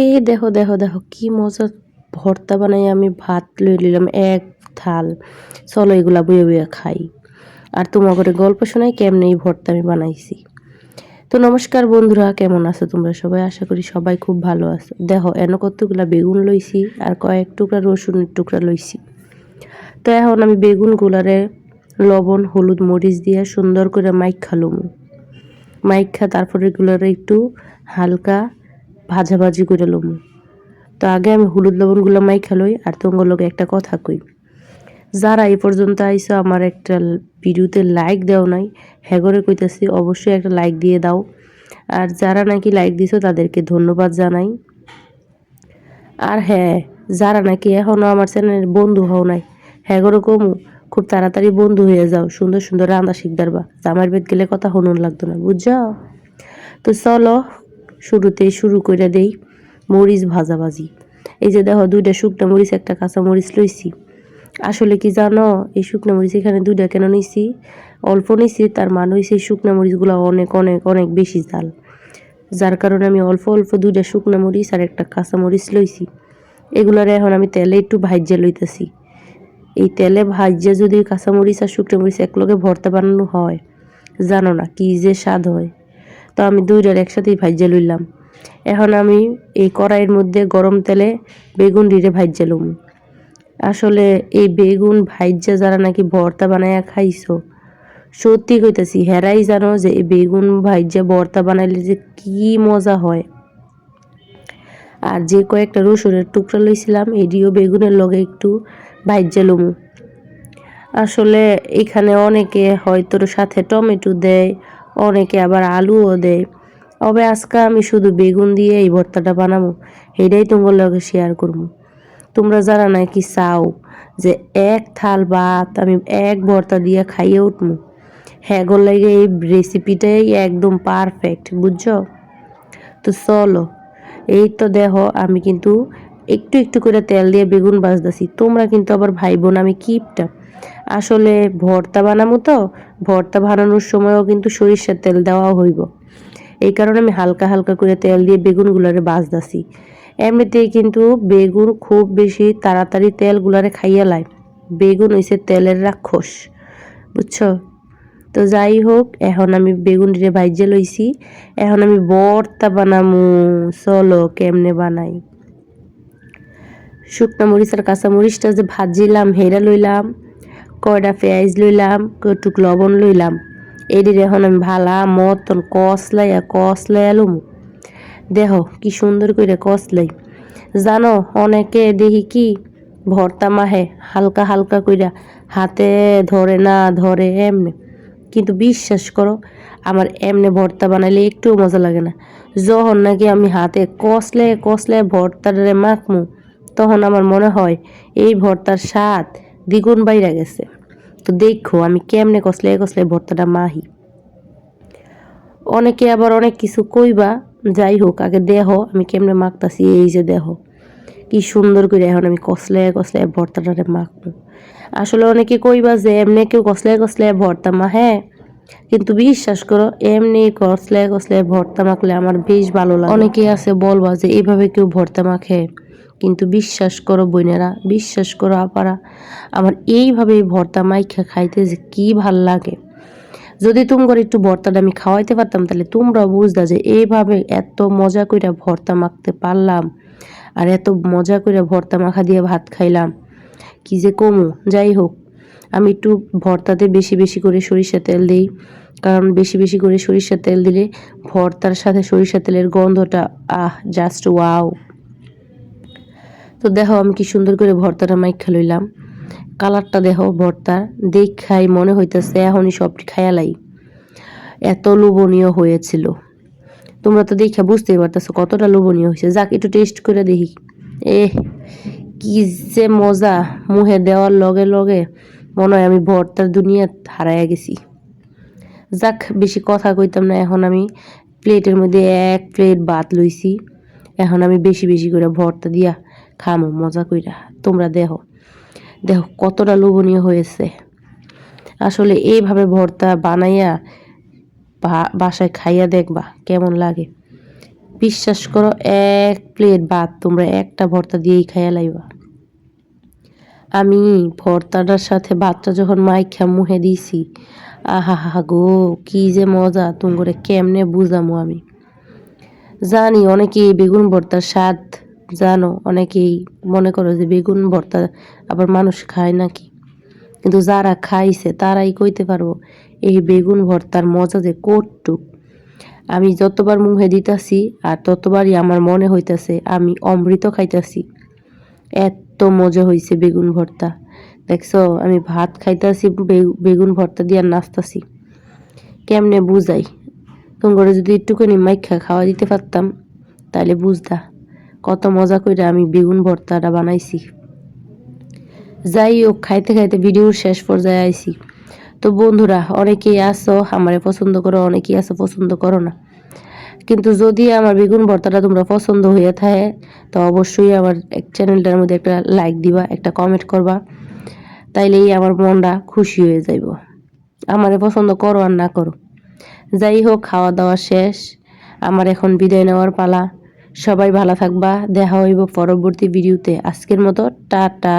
এই দেখো দেখো দেখো, কি মজা। ভর্তা বানাই আমি, ভাত লই নিলাম এক থাল। চলো এগুলা বইয়ে বইয়ে খাই। আর তোমার করে গল্প শোনাই কেমনে এই ভর্তা আমি বানাইছি। তো নমস্কার বন্ধুরা, কেমন আছো তোমরা সবাই? আশা করি সবাই খুব ভালো আছো। দেখো, এন কতগুলা বেগুন লইছি আর কয়েক টুকরা রসুনের টুকরা লইছি। তো এখন আমি বেগুন গুলারে লবণ, হলুদ, মরিচ দিয়ে সুন্দর করে মাইক খালুম মাইক খা তারপরে এগুলারে একটু হালকা ভাজাভাজি করে লমু। তো আগে আমি হলুদ লবণগুলো মাই খেলোই আর তোমার লোক একটা কথা কই। যারা এই পর্যন্ত আইসো আমার একটা ভিডিওতে লাইক দেও নাই। হ্যাগরে কইতাছি, অবশ্যই একটা লাইক দিয়ে দাও। আর যারা নাকি লাইক দিছো, তাদেরকে ধন্যবাদ জানাই। আর হ্যাঁ যারা নাকি এখনও আমার চ্যানেলের বন্ধু হও নাই হ্যাগরে কমু, খুব তাড়াতাড়ি বন্ধু হয়ে যাও। সুন্দর সুন্দর রান্না শিখবার বা। জামার বেদ গেলে কথা হনুন লাগতো না, বুঝছ? তো চলো শুরুতেই শুরু করে দেই, মরিচ ভাজাভাজি। এই যে দেখো দুইটা শুকনো মরিচ, একটা কাঁচা মরিচ লইছি। আসলে কি জানো, এই শুকনো মরিচ এখানে দুইটা কেন নিছি? অল্প নিছি, তার মানে হয়েছে এই শুকনো মরিচগুলো অনেক অনেক অনেক বেশি জাল যার কারণে আমি অল্প অল্প দুইটা শুকনো মরিচ আর একটা কাঁচা মরিচ লইছি। এগুলার এখন আমি তেলে একটু ভাজ্যা লইতেছি। এই তেলে ভাজ্যা যদি কাঁচা মরিচ আর শুকনো মরিচ একলগে ভর্তা বানানো হয়, জানো না কি যে স্বাদ হয়। তো আমি দুইটার একসাথেই ভাজ্যা লইলাম। এখন আমি এই কড়াইয়ের মধ্যে গরম তেলে বেগুন ডিরে ভাজ্যা লুম। আসলে এই বেগুন ভাজ্যা যারা নাকি ভর্তা বানাইয়া খাইছো, সত্যি কইতাছি, হেরাই জানো যে এই বেগুন ভাজ্যা ভর্তা বানাইলে যে কি মজা হয়। আর যে কয়েকটা রসুনের টুকরা লইছিলাম এডিও বেগুনের লগে একটু ভাজ্যা লুমু। আসলে এখানে অনেকে হয়তো সাথে টমেটো দেয় অনেকে আবার আলুও দেয়। তবে আজকে আমি শুধু বেগুন দিয়ে এই ভর্তাটা বানাবো, এটাই তোমার লগে শেয়ার করব। তোমরা যারা নাকি চাও যে এক থাল ভাত আমি এক ভর্তা দিয়ে খাইয়ে উঠবো হ্যাঁ লাগে এই রেসিপিটাই একদম পারফেক্ট বুঝছ? তো চলো, এই তো দেখো আমি কিন্তু একটু একটু করে তেল দিয়ে বেগুন বাজতেছি তোমরা কিন্তু আবার ভাই বোন আমি কিপটা আসলে ভর্তা বানাবো তো, ভর্তা বানানোর সময়ও কিন্তু সরিষার তেল দেওয়া হইব। এই কারণে আমি হালকা হালকা করে তেল দিয়ে বেগুনগুলারে বাজদাছি। এমনিতেই কিন্তু বেগুন খুব বেশি তাড়াতাড়ি তেলগুলারে খাইয়া লাই বেগুন হইছে তেলের রাক্ষস, বুঝছ? তো যাই হোক, এখন আমি বেগুন রে ভাইজে লইছি। এখন আমি বর্তা বানামু, চলো কেমনে বানাই? শুকনা মরিচ আর কাঁচা মরিচটা যে ভাজিলাম হেরা লইলাম। কয়টা পেঁয়াজ লইলাম কটুক লবণ লইলাম। এটির এখন আমি ভালা মতন কসলাইয়া কসলাইয়া লুম। দেহ কি সুন্দর করে কসলাই জানো, অনেকে দেখি কি, ভর্তা মাহে হালকা হালকা কইরা হাতে ধরে না ধরে এমনি। কিন্তু বিশ্বাস করো, আমার এমনি ভর্তা বানাইলে একটুও মজা লাগে না। যখন নাকি আমি হাতে কসলে কসলে ভর্তাটারে মাখমু, তখন আমার মনে হয়, এই ভর্তার স্বাদ দ্বিগুণ বাইরে গেছে। তো দেখো আমি কেমনে কসলে কসলে ভর্তাটা মাহি অনেকে আবার অনেক কিছু কইবা, যাই হোক, আগে দেহ আমি কেমনে মাখতাছি, এই যে দেহ কি সুন্দর করে এখন আমি কসলে কসলে ভর্তাটারে মাখবো। আসলে অনেকে কইবা যে এমনি কেউ কসলে কসলে ভর্তা মা হ্যাঁ কিন্তু বিশ্বাস করো, এমনি কসলে কসলে ভর্তা মাখলে আমার বেশ ভালো লাগে। অনেকে আছে বলবা যে এইভাবে কেউ ভর্তা মাখে। কিন্তু বিশ্বাস করো বোনেরা, বিশ্বাস করো আপারা, আমার এইভাবে ভর্তা মাইখা খাইতে যে কী ভালো লাগে। যদি তোমার একটু ভর্তাটা আমি খাওয়াইতে পারতাম, তাহলে তোমরা বুঝতা যে এইভাবে এত মজা করে ভর্তা মাখতে পারলাম, আর এত মজা করে ভর্তা মাখা দিয়ে ভাত খাইলাম। কি যে কমু, যাই হোক, আমি একটু ভর্তাতে বেশি বেশি করে সরিষা তেল দিই, কারণ বেশি বেশি করে সরিষা তেল দিলে ভর্তার সাথে সরিষা তেলের গন্ধটা, আহ জাস্ট ওয়াও তো দেখো আমি কি সুন্দর করে ভর্তাটা মাইখা লইলাম। কালারটা দেখো ভর্তার দেখাই মনে হইতেছে এখনই সব খায়ালাই এত লোভনীয় হয়েছিল। তোমরা তো দেখে বুঝতেই পারতেছো কতটা লোভনীয় হয়েছে। যাক, একটু টেস্ট করে দেখি। এ কি যে মজা। মুহে দেওয়ার লগে লগে মনে হয় আমি ভর্তার দুনিয়া হারাইয়া গেছি। যাক, বেশি কথা কইতাম না। এখন আমি প্লেটের মধ্যে এক প্লেট ভাত লইছি। এখন আমি বেশি বেশি করে ভর্তা দিয়া খামো, মজা কইরা। তোমরা দেখো। দেখো, কতটা লোভনীয় হয়েছে। আসলে এইভাবে ভর্তা বানাইয়া বাসায় খাইয়া দেখবা কেমন লাগে। বিশ্বাস করো, এক প্লেট ভাত তোমরা একটা ভর্তা দিয়েই খাইয়া লাইবা। আমি ভর্তাটার সাথে ভাতটা যখন মাইখা মুহে দিছি, আহা হা গো, কি যে মজা তুমগরে কেমনে বুঝামো আমি। জানি অনেকেই বেগুন ভর্তার স্বাদ জানো, অনেকেই মনে করো যে বেগুন ভর্তা আবার মানুষ খায় নাকি? কিন্তু যারা খাইছে তারাই কইতে পারব, এই বেগুন ভর্তার মজা যে কটটুক আমি যতবার মুখে দিতাছি আর ততবারই আমার মনে হইতাছে আমি অমৃত খাইতাছি। এত মজা হইছে বেগুন ভর্তা। দেখছ, আমি ভাত খাইতাছি বেগুন ভর্তা দিয়ে নাচতাছি। কেমনে বুঝাই? তোমরা যদি একটুখানি মাইখা খাওয়া দিতে পারতাম তাহলে বুঝতা। কত মজা করে আমি বেগুন ভর্তাটা বানাইছি। যাই হোক খাইতে খাইতে ভিডিওর শেষ পর্যায়ে আইছি। তো বন্ধুরা, অনেকেই আসো আমারে পছন্দ করো, অনেকেই আসো পছন্দ করো না। কিন্তু যদি আমার বেগুন ভর্তাটা তোমরা পছন্দ হয়ে থাকে, তো অবশ্যই আমার এক চ্যানেলটার মধ্যে একটা লাইক দিবা, একটা কমেন্ট করবা, তাইলেই আমার মনটা খুশি হয়ে যাইব। আমারে পছন্দ করো আর না করো। যাই হোক খাওয়া দাওয়া শেষ। আমার এখন বিদায় নেওয়ার পালা। সবাই ভালো থাকবা দেখা হইব পরবর্তী ভিডিওতে। আজকের মতো টাটা।